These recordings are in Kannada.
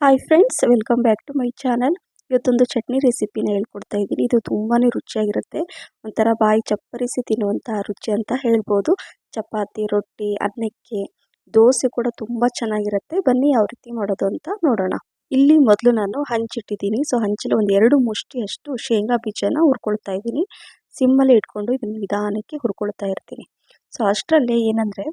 Hi friends welcome back to my channel ಇವತ್ತೊಂದು ಚಟ್ನಿ ರೆಸಿಪಿನ ಹೇಳ್ಕೊಡ್ತಾ ಇದ್ದೀನಿ. ಇದು ತುಂಬಾ ರುಚಿಯಾಗಿರುತ್ತೆ. ಒಂಥರ ಬಾಯಿ ಚಪ್ಪರಿಸಿ ತಿನ್ನುವಂತಹ ರುಚಿ ಅಂತ ಹೇಳ್ಬೋದು. ಚಪಾತಿ, ರೊಟ್ಟಿ ಅನ್ನಕ್ಕೆ ದೋಸೆ ಕೂಡ ತುಂಬ ಚೆನ್ನಾಗಿರುತ್ತೆ. ಬನ್ನಿ ಯಾವ ರೀತಿ ಮಾಡೋದು ಅಂತ ನೋಡೋಣ. ಇಲ್ಲಿ ಮೊದಲು ನಾನು ಹಂಚಿಟ್ಟಿದ್ದೀನಿ ಸೊ ಹಂಚಲು ಒಂದು ಎರಡು ಮುಷ್ಟಿಯಷ್ಟು ಶೇಂಗಾ ಬೀಜನ ಹುರ್ಕೊಳ್ತಾ ಇದ್ದೀನಿ. ಸಿಮ್ಮಲ್ಲಿ ಇಟ್ಕೊಂಡು ಇದನ್ನು ನಿಧಾನಕ್ಕೆ ಹುರ್ಕೊಳ್ತಾ ಇರ್ತೀನಿ. ಸೊ ಅಷ್ಟರಲ್ಲೇ ಏನಂದರೆ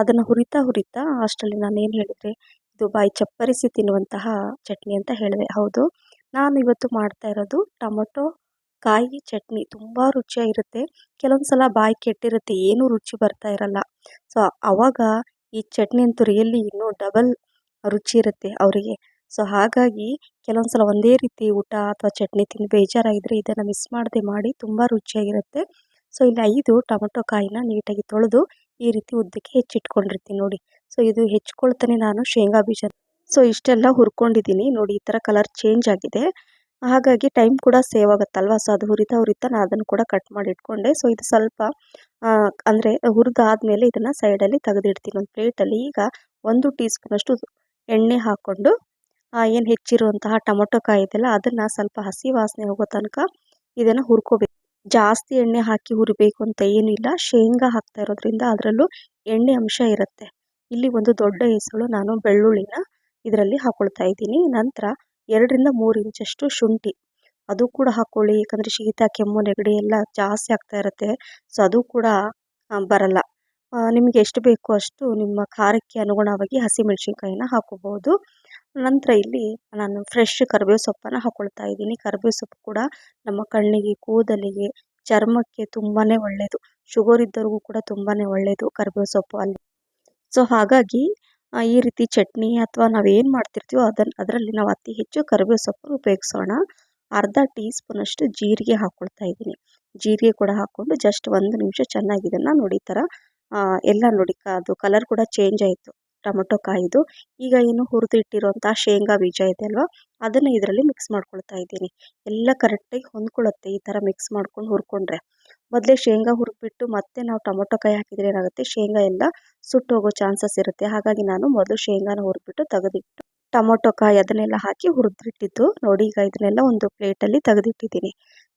ಅದನ್ನು ಹುರಿತಾ ಹುರಿತಾ ಅಷ್ಟರಲ್ಲಿ ನಾನು ಏನು ಹೇಳಿದರೆ ಇದು ಬಾಯಿ ಚಪ್ಪರಿಸಿ ತಿನ್ನುವಂತಹ ಚಟ್ನಿ ಅಂತ ಹೇಳಿದೆ. ಹೌದು, ನಾನು ಇವತ್ತು ಮಾಡ್ತಾ ಇರೋದು ಟೊಮೊಟೊ ಕಾಯಿ ಚಟ್ನಿ. ತುಂಬ ರುಚಿಯಾಗಿರುತ್ತೆ. ಕೆಲವೊಂದು ಸಲ ಬಾಯಿ ಕೆಟ್ಟಿರುತ್ತೆ, ಏನೂ ರುಚಿ ಬರ್ತಾ ಇರಲ್ಲ. ಸೊ, ಅವಾಗ ಈ ಚಟ್ನಿ ಅಂತೂ ರಿಯಲ್ಲಿ ಇನ್ನೂ ಡಬಲ್ ರುಚಿ ಇರುತ್ತೆ ಅವರಿಗೆ. ಸೊ, ಹಾಗಾಗಿ ಕೆಲವೊಂದು ಸಲ ಒಂದೇ ರೀತಿ ಊಟ ಅಥವಾ ಚಟ್ನಿ ತಿಂದು ಬೇಜಾರಾಗಿದ್ದರೆ ಇದನ್ನು ಮಿಸ್ ಮಾಡದೆ ಮಾಡಿ ತುಂಬ ರುಚಿಯಾಗಿರುತ್ತೆ. ಸೊ, ಇಲ್ಲಿ ಐದು ಟೊಮೊಟೊ ಕಾಯಿನ ನೀಟಾಗಿ ತೊಳೆದು ಈ ರೀತಿ ಉದ್ದಕ್ಕೆ ಹೆಚ್ಚಿಟ್ಕೊಂಡಿರ್ತೀನಿ ನೋಡಿ. ಸೊ ಇದು ಹೆಚ್ಕೊಳ್ತಾನೆ ನಾನು ಶೇಂಗಾ ಬೀಜ. ಸೊ ಇಷ್ಟೆಲ್ಲ ಹುರ್ಕೊಂಡಿದ್ದೀನಿ. ನೋಡಿ, ಈ ಥರ ಕಲರ್ ಚೇಂಜ್ ಆಗಿದೆ. ಹಾಗಾಗಿ ಟೈಮ್ ಕೂಡ ಸೇವ್ ಆಗುತ್ತಲ್ವ? ಸೊ ಅದು ಹುರಿತಾ ಹುರಿತಾ ನಾನು ಅದನ್ನು ಕೂಡ ಕಟ್ ಮಾಡಿ ಇಟ್ಕೊಂಡೆ. ಸೊ ಇದು ಸ್ವಲ್ಪ ಅಂದರೆ ಹುರಿದಾದ್ಮೇಲೆ ಇದನ್ನು ಸೈಡಲ್ಲಿ ತೆಗೆದಿಡ್ತೀನಿ. ಒಂದು ಪ್ಲೇಟಲ್ಲಿ ಈಗ ಒಂದು ಟೀ ಸ್ಪೂನಷ್ಟು ಎಣ್ಣೆ ಹಾಕ್ಕೊಂಡು ಏನು ಹೆಚ್ಚಿರುವಂತಹ ಟೊಮೊಟೊ ಕಾಯಿ ಇದೆಯಲ್ಲ, ಅದನ್ನು ಸ್ವಲ್ಪ ಹಸಿ ವಾಸನೆ ಹೋಗೋ ತನಕ ಇದನ್ನು ಹುರ್ಕೋಬೇಕು. ಜಾಸ್ತಿ ಎಣ್ಣೆ ಹಾಕಿ ಹುರಿಬೇಕು ಅಂತ ಏನಿಲ್ಲ. ಶೇಂಗಾ ಹಾಕ್ತಾ ಇರೋದ್ರಿಂದ ಅದರಲ್ಲೂ ಎಣ್ಣೆ ಅಂಶ ಇರುತ್ತೆ. ಇಲ್ಲಿ ಒಂದು ದೊಡ್ಡ ಹೆಸಳು ನಾನು ಬೆಳ್ಳುಳ್ಳಿನ ಇದರಲ್ಲಿ ಹಾಕೊಳ್ತಾ ಇದ್ದೀನಿ. ನಂತರ ಎರಡರಿಂದ ಮೂರು ಇಂಚಷ್ಟು ಶುಂಠಿ. ಅದು ಕೂಡ ಹಾಕ್ಕೊಳ್ಳಿ ಯಾಕಂದರೆ ಶೀತ, ಕೆಮ್ಮು, ನೆಗಡಿ ಎಲ್ಲ ಜಾಸ್ತಿ ಆಗ್ತಾ ಇರುತ್ತೆ. ಸೊ ಅದು ಕೂಡ ಬರಲ್ಲ. ನಿಮಗೆ ಎಷ್ಟು ಬೇಕೋ ಅಷ್ಟು ನಿಮ್ಮ ಖಾರಕ್ಕೆ ಅನುಗುಣವಾಗಿ ಹಸಿಮೆಣಸಿನ್ಕಾಯಿನ ಹಾಕೋಬಹುದು. ನಂತರ ಇಲ್ಲಿ ನಾನು ಫ್ರೆಶ್ ಕರಿಬೇವು ಸೊಪ್ಪನ್ನು ಹಾಕೊಳ್ತಾ ಇದ್ದೀನಿ. ಕರಿಬೇವು ಸೊಪ್ಪು ಕೂಡ ನಮ್ಮ ಕಣ್ಣಿಗೆ, ಕೂದಲಿಗೆ, ಚರ್ಮಕ್ಕೆ ತುಂಬಾ ಒಳ್ಳೆಯದು ಶುಗರ್ ಇದ್ದವ್ರಿಗೂ ಕೂಡ ತುಂಬಾ ಒಳ್ಳೆಯದು ಕರಿಬೇವು ಸೊಪ್ಪು. ಅಲ್ಲಿ ಸೊ ಹಾಗಾಗಿ ಈ ರೀತಿ ಚಟ್ನಿ ಅಥವಾ ನಾವೇನು ಮಾಡ್ತಿರ್ತೀವೋ ಅದನ್ನು ಅದರಲ್ಲಿ ನಾವು ಅತಿ ಹೆಚ್ಚು ಕರಿಬೇವು ಸೊಪ್ಪು ಉಪಯೋಗಿಸೋಣ. ಅರ್ಧ ಟೀ ಸ್ಪೂನಷ್ಟು ಜೀರಿಗೆ ಹಾಕ್ಕೊಳ್ತಾ ಇದ್ದೀನಿ. ಜೀರಿಗೆ ಕೂಡ ಹಾಕ್ಕೊಂಡು ಜಸ್ಟ್ ಒಂದು ನಿಮಿಷ ಚೆನ್ನಾಗಿ ಇದನ್ನು ನೋಡಿ ಥರ ಎಲ್ಲ ನೋಡಿ ಅದು ಕಲರ್ ಕೂಡ ಚೇಂಜ್ ಆಯಿತು. ಟೊಮೊಟೊ ಕಾಯಿದು, ಈಗ ಏನು ಹುರಿದು ಇಟ್ಟಿರುವಂಥ ಶೇಂಗಾ ಬೀಜ ಇದೆ ಅಲ್ವಾ, ಅದನ್ನು ಇದರಲ್ಲಿ ಮಿಕ್ಸ್ ಮಾಡ್ಕೊಳ್ತಾ ಇದ್ದೀನಿ. ಎಲ್ಲ ಕರೆಕ್ಟಾಗಿ ಹೊಂದ್ಕೊಳ್ಳುತ್ತೆ ಈ ಥರ ಮಿಕ್ಸ್ ಮಾಡ್ಕೊಂಡು ಹುರ್ಕೊಂಡ್ರೆ. ಮೊದಲೇ ಶೇಂಗಾ ಹುರಿದ್ಬಿಟ್ಟು ಮತ್ತೆ ನಾವು ಟೊಮೊಟೊ ಕಾಯಿ ಹಾಕಿದರೆ ಏನಾಗುತ್ತೆ? ಶೇಂಗಾ ಎಲ್ಲ ಸುಟ್ಟು ಹೋಗೋ ಚಾನ್ಸಸ್ ಇರುತ್ತೆ. ಹಾಗಾಗಿ ನಾನು ಮೊದಲು ಶೇಂಗಾನ ಹುರಿದ್ಬಿಟ್ಟು ತೆಗೆದಿಟ್ಟು ಟೊಮೊಟೊ ಕಾಯಿ ಅದನ್ನೆಲ್ಲ ಹಾಕಿ ಹುರಿದ್ಬಿಟ್ಟಿದ್ದು. ನೋಡಿ, ಈಗ ಇದನ್ನೆಲ್ಲ ಒಂದು ಪ್ಲೇಟಲ್ಲಿ ತೆಗೆದಿಟ್ಟಿದ್ದೀನಿ.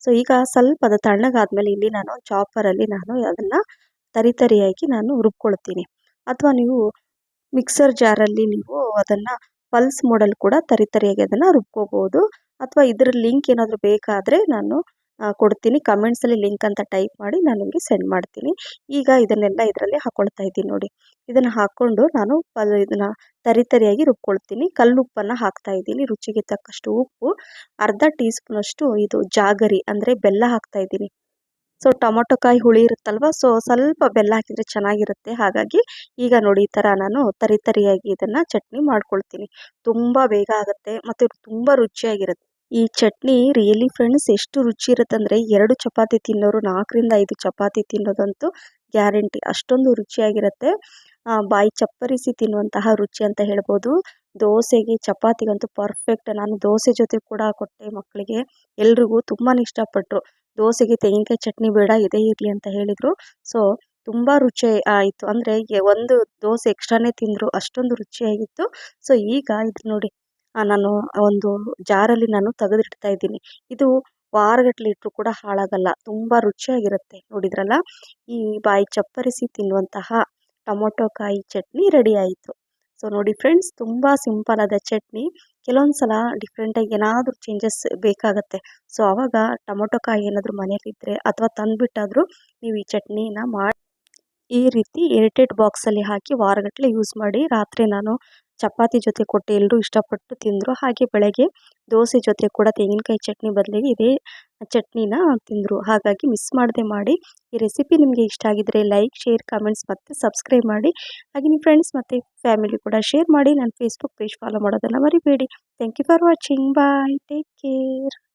ಸೊ ಈಗ ಸ್ವಲ್ಪ ಅದು ತಣ್ಣಗಾದ್ಮೇಲೆ ಇಲ್ಲಿ ನಾನು ಚಾಪರಲ್ಲಿ ನಾನು ಅದನ್ನು ತರಿ ತರಿಯಾಗಿ ನಾನು ರುಬ್ಕೊಳ್ತೀನಿ. ಅಥವಾ ನೀವು ಮಿಕ್ಸರ್ ಜಾರಲ್ಲಿ ನೀವು ಅದನ್ನು ಪಲ್ಸ್ ಮೋಡಲ್ ಕೂಡ ತರಿ ತರಿಯಾಗಿ ಅದನ್ನು ರುಬ್ಕೋಬೋದು. ಅಥವಾ ಇದರ ಲಿಂಕ್ ಏನಾದರೂ ಬೇಕಾದರೆ ನಾನು ಕೊಡ್ತೀನಿ. ಕಮೆಂಟ್ಸಲ್ಲಿ ಲಿಂಕ್ ಅಂತ ಟೈಪ್ ಮಾಡಿ ನಾನು ನಿಮಗೆ ಸೆಂಡ್ ಮಾಡ್ತೀನಿ. ಈಗ ಇದನ್ನೆಲ್ಲ ಇದರಲ್ಲಿ ಹಾಕ್ಕೊಳ್ತಾ ಇದ್ದೀನಿ ನೋಡಿ. ಇದನ್ನು ಹಾಕ್ಕೊಂಡು ನಾನು ಪಲ್, ಇದನ್ನು ತರಿ ತರಿಯಾಗಿ ರುಬ್ಕೊಳ್ತೀನಿ. ಕಲ್ಲುಪ್ಪನ್ನು ಹಾಕ್ತಾ ಇದ್ದೀನಿ. ರುಚಿಗೆ ತಕ್ಕಷ್ಟು ಉಪ್ಪು, ಅರ್ಧ ಟೀ ಸ್ಪೂನಷ್ಟು ಇದು ಜಾಗರಿ, ಅಂದರೆ ಬೆಲ್ಲ ಹಾಕ್ತಾ ಇದ್ದೀನಿ. ಸೊ ಟೊಮೊಟೊ ಕಾಯಿ ಹುಳಿ ಇರುತ್ತಲ್ವ? ಸೊ ಸ್ವಲ್ಪ ಬೆಲ್ಲ ಹಾಕಿದರೆ ಚೆನ್ನಾಗಿರುತ್ತೆ. ಹಾಗಾಗಿ ಈಗ ನೋಡಿ ಈ ಥರ ನಾನು ತರಿ ತರಿಯಾಗಿ ಇದನ್ನು ಚಟ್ನಿ ಮಾಡ್ಕೊಳ್ತೀನಿ. ತುಂಬ ಬೇಗ ಆಗುತ್ತೆ. ಮತ್ತು ತುಂಬ ರುಚಿಯಾಗಿರುತ್ತೆ. ಈ ಚಟ್ನಿ ರಿಯಲಿ ಫ್ರೆಂಡ್ಸ್ ಎಷ್ಟು ರುಚಿ ಇರುತ್ತೆ ಅಂದರೆ ಎರಡು ಚಪಾತಿ ತಿನ್ನೋರು ನಾಲ್ಕರಿಂದ ಐದು ಚಪಾತಿ ತಿನ್ನೋದಂತೂ ಗ್ಯಾರಂಟಿ ಅಷ್ಟೊಂದು ರುಚಿಯಾಗಿರುತ್ತೆ. ಬಾಯಿ ಚಪ್ಪರಿಸಿ ತಿನ್ನುವಂತಹ ರುಚಿ ಅಂತ ಹೇಳ್ಬೋದು. ದೋಸೆಗೆ ಚಪಾತಿಗಂತೂ ಪರ್ಫೆಕ್ಟ್ ನಾನು ದೋಸೆ ಜೊತೆ ಕೂಡ ಕೊಟ್ಟೆ ಮಕ್ಕಳಿಗೆ. ಎಲ್ರಿಗೂ ತುಂಬಾ ಇಷ್ಟಪಟ್ಟರು ದೋಸೆಗೆ ತೆಂಗಿನಕಾಯಿ ಚಟ್ನಿ ಬೇಡ ಇದೇ ಇರಲಿ ಅಂತ ಹೇಳಿದರು. ಸೊ ತುಂಬ ರುಚಿ ಆಯಿತು. ಅಂದರೆ, ಒಂದು ದೋಸೆ ಎಕ್ಸ್ಟ್ರಾನೇ ತಿಂದರು, ಅಷ್ಟೊಂದು ರುಚಿಯಾಗಿತ್ತು. ಸೊ ಈಗ ಇದು ನೋಡಿ. ನಾನು ಒಂದು ಜಾರಲ್ಲಿ ನಾನು ತೆಗೆದಿಡ್ತಾ ಇದ್ದೀನಿ. ಇದು ವಾರಗಟ್ಟಲೆ ಇಟ್ಟರೂ ಕೂಡ ಹಾಳಾಗಲ್ಲ. ತುಂಬ ರುಚಿಯಾಗಿರುತ್ತೆ. ನೋಡಿದ್ರಲ್ಲ? ಈ ಬಾಯಿ ಚಪ್ಪರಿಸಿ ತಿನ್ನುವಂತಹ ಟೊಮೊಟೊ ಕಾಯಿ ಚಟ್ನಿ ರೆಡಿ ಆಯಿತು. ಸೊ ನೋಡಿ ಫ್ರೆಂಡ್ಸ್ ತುಂಬ ಸಿಂಪಲ್ ಆದ ಚಟ್ನಿ. ಕೆಲವೊಂದು ಸಲ ಡಿಫ್ರೆಂಟಾಗಿ ಏನಾದರೂ ಚೇಂಜಸ್ ಬೇಕಾಗುತ್ತೆ. ಸೊ ಆವಾಗ ಟೊಮೊಟೊ ಕಾಯಿ ಏನಾದರೂ ಮನೇಲಿದ್ದರೆ ಅಥವಾ ತಂದುಬಿಟ್ಟಾದರೂ ನೀವು ಈ ಚಟ್ನಿನ ಮಾಡಿ ಈ ರೀತಿ ಏರ್ಟೈಟ್ ಬಾಕ್ಸಲ್ಲಿ ಹಾಕಿ ವಾರಗಟ್ಟಲೆ ಯೂಸ್ ಮಾಡಿ ರಾತ್ರಿ ನಾನು ಚಪಾತಿ ಜೊತೆ ಕೊಟ್ಟು ಎಲ್ಲರೂ ಇಷ್ಟಪಟ್ಟು ತಿಂದರು. ಹಾಗೆ ಬೆಳಗ್ಗೆ ದೋಸೆ ಜೊತೆ ಕೂಡ ತೆಂಗಿನಕಾಯಿ ಚಟ್ನಿ ಬದಲಿಗೆ ಇದೇ ಚಟ್ನಿನ ತಿಂದರು. ಹಾಗಾಗಿ ಮಿಸ್ ಮಾಡದೆ ಮಾಡಿ. ಈ ರೆಸಿಪಿ ನಿಮಗೆ ಇಷ್ಟ ಆಗಿದ್ದರೆ ಲೈಕ್ ಶೇರ್ ಕಮೆಂಟ್ಸ್ ಮತ್ತು ಸಬ್ಸ್ಕ್ರೈಬ್ ಮಾಡಿ. ಹಾಗೆ ನಿಮ್ಮ ಫ್ರೆಂಡ್ಸ್ ಮತ್ತು ಫ್ಯಾಮಿಲಿ ಕೂಡ ಶೇರ್ ಮಾಡಿ. ನನ್ನ ಫೇಸ್ಬುಕ್ ಪೇಜ್ ಫಾಲೋ ಮಾಡೋದನ್ನು ಮರಿಬೇಡಿ. Thank you for watching bye take care